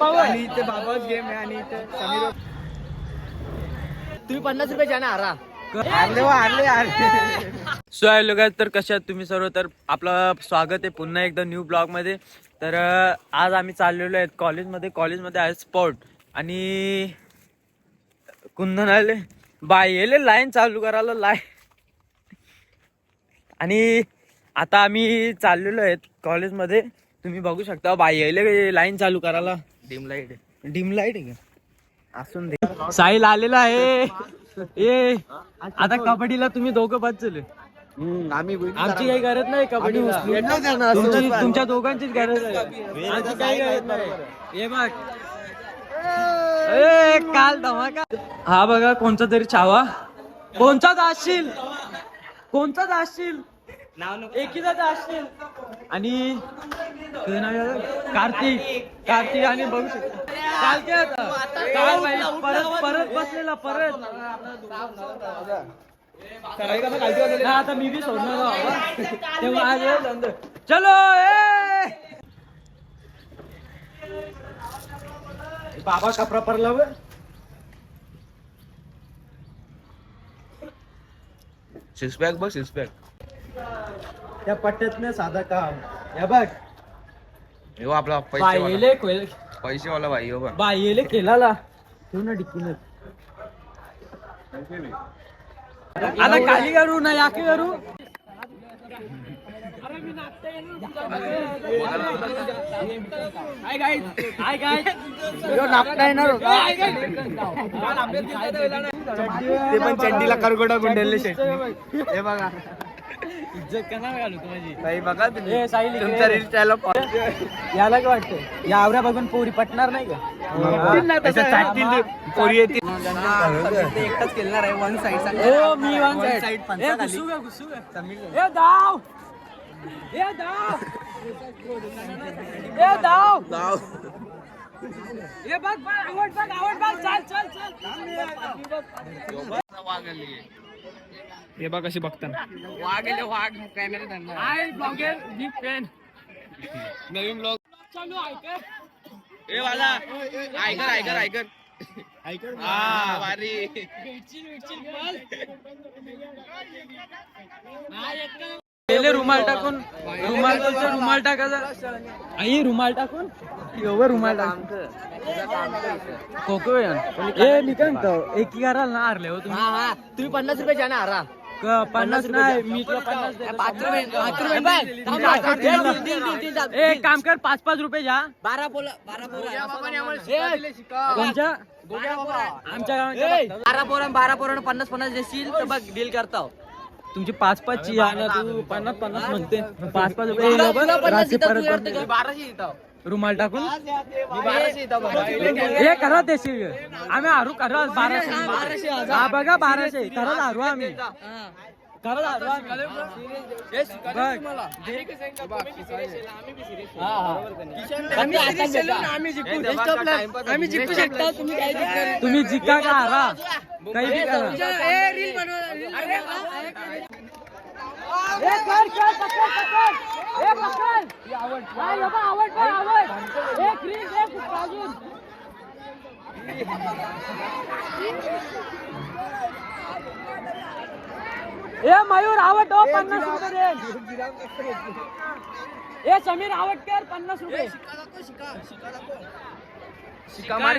आणि इथे बाबाच गेम आहे आणि इथे समीर तुम्ही पन्नास हारले सो हॅलो गाईज तर कशा आहात तुम्ही सर्व? तर आपलं स्वागत आहे पुन्हा एकदा न्यू ब्लॉगमध्ये. तर आज आम्ही चाललेलो आहेत कॉलेजमध्ये कॉलेजमध्ये आहे स्पॉट आणि कुंदन आले. बाय येले लाईन चालू करायला लाय आणि आता आम्ही चाललेलो आहेत कॉलेजमध्ये तुम्ही बघू शकता बाय येले लाईन चालू करायला. डिम लाइट डिम लाइट आहे का? असून दे. साहिल आलेला आहे. ए आता कबड्डीला तुम्ही दोघं बाद आम्ही आमची काही गरज नाही कबड्डीला. तुमची तुमच्या दोघांचीच गरज आहे. आमची काही गरज नाही. हे बघ. ए काल धमाका. हा बघा कोणचा तरी छावा. कोणचा जाशील कोणचा जाशील आणि तुझं नाव काय होतं? कार्तिक. कार्तिक आणि बघू शकतो. काल काय होतं? काल बाई, परत परत बसलेला परत. नाही, आता मी बी सोडणार बाबा. तेव्हा आज धंदे. चलो ए! बाबा कपडा परला बघ सिक्स पॅक बघ सिक्स पॅक त्या पट्ट्यात नाही साधा काम. या बघ. हो आपला पैसे वाला. भाई हो बाईले केलाला. ठेव ना डिक्कीनं आता खाली करू ना याकी करू? ते पण चड्डीला करगोडा गुंडले शेट. हे बघा. इज्जत करणार घालू तू माझी? काही बघा तुम्ही. ए, साहिल इकडे. तुमचा रील त्याला याला काय वाटतं या आवऱ्या बघून पोरी पटणार नाही का? पोरी येतील. एकटाच खेळणार आहे वन साईड ओ मी वन ए पंचा घुसू का घुसू का? ए धाव ए धाव ए धाव ए बघ बघ आवड बघ आवड बघ चल चल चल. हे बघ कशी बघताना. वाघ वाघ कॅमेरा धरणार आय ब्लॉगर बिग फॅन नवीन ब्लॉग चालू ऐक ए वाला. ऐकर ऐकर ऐकर ऐकर हा वारी पहिले रुमाल टाकून रुमाल बोलतो रुमाल टाकायचा आई रुमाल टाकून? एवढं रुमाल टाकून कोको ए मी काय म्हणतो एकी कराल ना हारले हो तुम्ही. हा हा. तुम्ही पन्नास रुपये द्या ना हरा. पन्नास नाही मी तुला पन्नास देतो. एक काम कर पाच पाच रुपये घ्या. बारा पोला बारा पोरा आमच्या गावात बारा पोरा बारा पोरांना पन्नास पन्नास देशील तर बघ डील करता तुमची पाच पाच ची आहे ना तू पन्नास पन्नास म्हणते. पाच पाच रुपये. परत? बाराशे रुमाल टाकून. हे करा देशील आम्ही हारू करा बाराशे हा, बघा बाराशे. खरंच हारू आम्ही. आम्ही. जिंकू. शकता तुम्ही काय? तुम्ही जिका का हारा? काही बी करा. ए, मयूर आवड हो पन्नास रुपये दे. ए समीर आवड कर पन्नास रुपये. शिका मार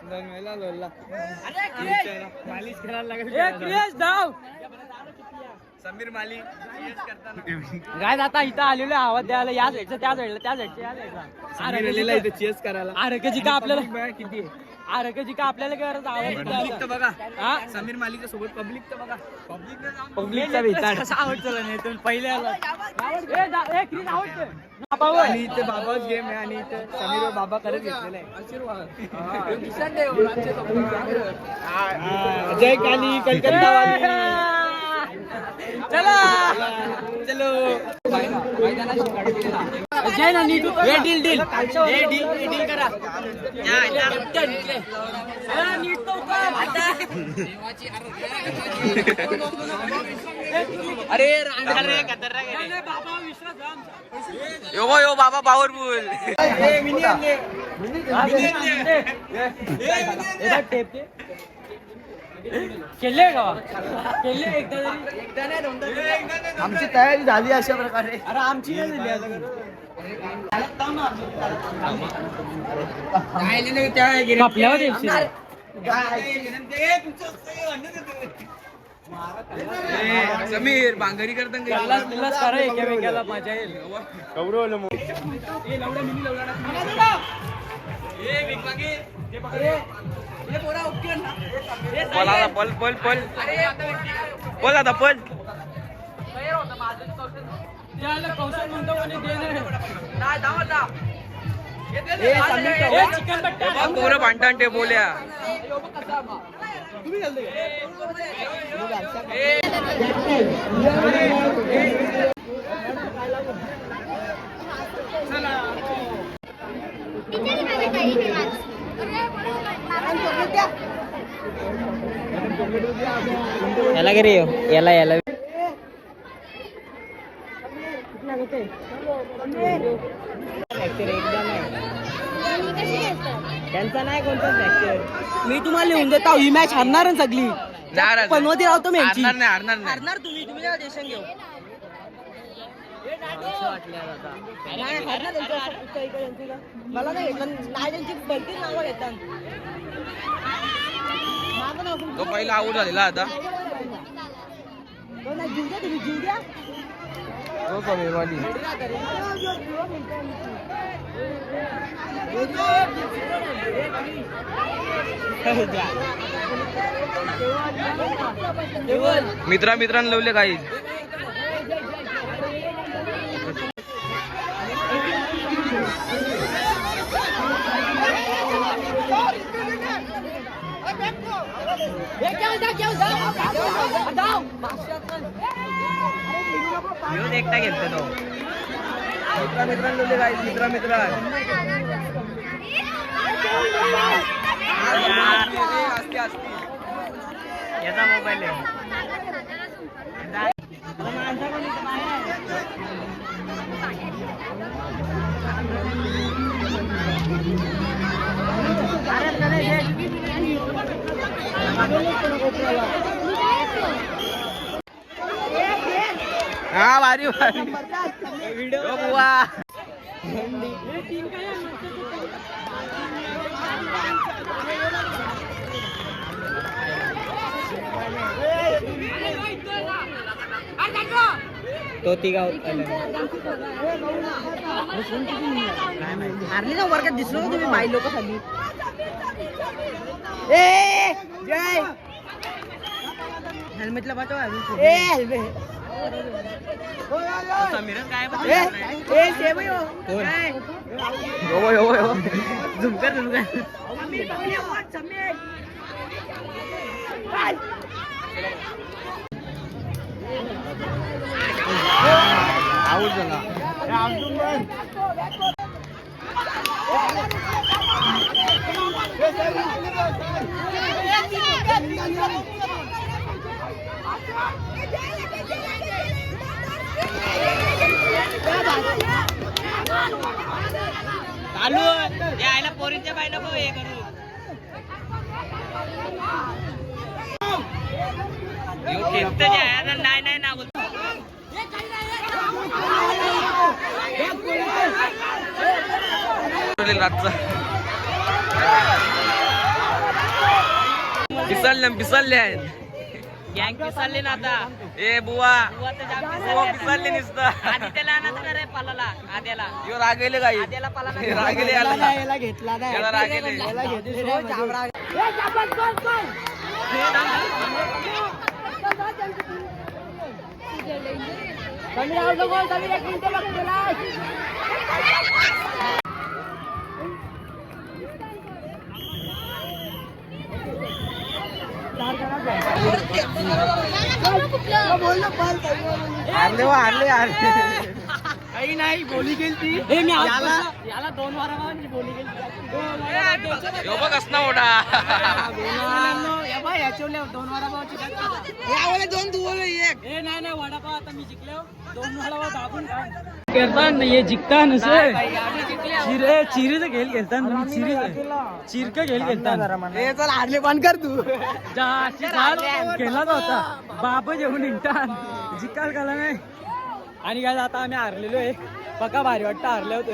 पुण्य दनवेला लोला. ए क्रियेश धाव! समीर माली काय आता इथं आलेलो आवाज द्यायला. या साईडचा त्या साईडला त्या साईडच्या या साईडला समीर आलेला इथे चेस करायला. अरे कधी का आपल्याला? किती कधी का आपल्याला गरज आवडत बघा. हा? समीर मालिका सोबत पब्लिक तर बघा. पब्लिकचा विचार. कसा आवडतो नाही तुम्ही पहिले. आणि इथे बाबाच गेम आहे आणि इथे समीर बाबा करत घेतलेला आहे. जय काली कलकत्ता चला. चलो. डील डील डील डील करा अरे बाबा विश्वास यो यो बाबा पॉवरफुल केले का? केले एकदा तरी. एकदा नाही दोनदा. आमची तयारी झाली अशा प्रकारे. अरे आमची नाही झाली आता. येशील. समीर बांगरी करता बिल्लास बिल्लास करा एकामेकाला मजा येईल. पल आता पल पल पल पल आता पल कौशल म्हणतो कोणी दे नाही. ए, चिकन बट्टा. पोरं भांडण ते बोल्या. याला रे याला याला. त्यांचा नाही कोणता फ्रॅक्चर मी तुम्हाला लिहून देतो ही मॅच हरणार सगळी. नाराज. पनवती राहतो मी. हारणार नाही. हारणार तुम्ही तुम्ही देशन घेऊ. नाही, इकडे मला नाही नाही त्यांची नावं घेतात तो पहिला आऊट झालेला आता. तुम्ही तो वाली मित्रा मित्रांना लावले काही एकटा घेतो तो मित्रा मित्रांना लावले काही मित्रा मित्रा याचा मोबाईल आहे हा भारी भारी. ओ बुवा. तो तिघा हारली ना वर्गात दिसलो तुम्ही? बाई लोक खाली. ए जय. हेल्मेटला ए हेल्मेट. समीर काय ए आलू सेव यो काय यो यो यायला पोरींच्या बाई नको हे करू. नाही नाही ना बोलतो. पिसल्या पिसल्या आहेत. गँग पिसाळली ना आता. ए बुवा. बुवा तर जाम बुवा पिसाळली नुसतं. आधी त्याला आणत का रे पालाला आद्याला. यो रागेले काही आद्याला पालाला. हे रागेले याला. याला घेतला नाही. याला रागेले याला घेतले रे, जाम राग. हारले वा हारले हारले. काही नाही बोली गेली ती याला याला दोन वाराची बोली गेली यो बघ असना मोठा दोन वडापावची दोन तू एक हे नाही नाही वडापाव आता मी जिंकलो दोन वडापाव दाबून खेळतान ये जिंकतान असे आम्ही जिंकले चिरे चिरीचं खेळ खेळतान तुम्ही चिरी चिरक खेळ खेळतान. हे चल हारले पण कर तू. जास्ती चाल केलाच होता बाप जेवून निघतान जिकाल काला नाही? आणि काय आता आम्ही हारलेलो आहे. बघा भारी वाटतं हारले होते.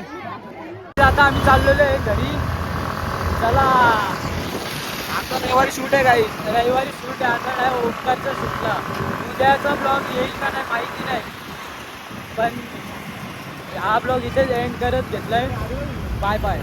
आता आम्ही चाललेलो आहे घरी. चला. आता रविवारी शूट आहे काही रविवारी शूट आहे. आता नाही ओंकारचा शूटला. उद्याचा ब्लॉग येईल का नाही माहिती नाही. पण हा ब्लॉग इथेच एंड करत घेतलाय. Bye bye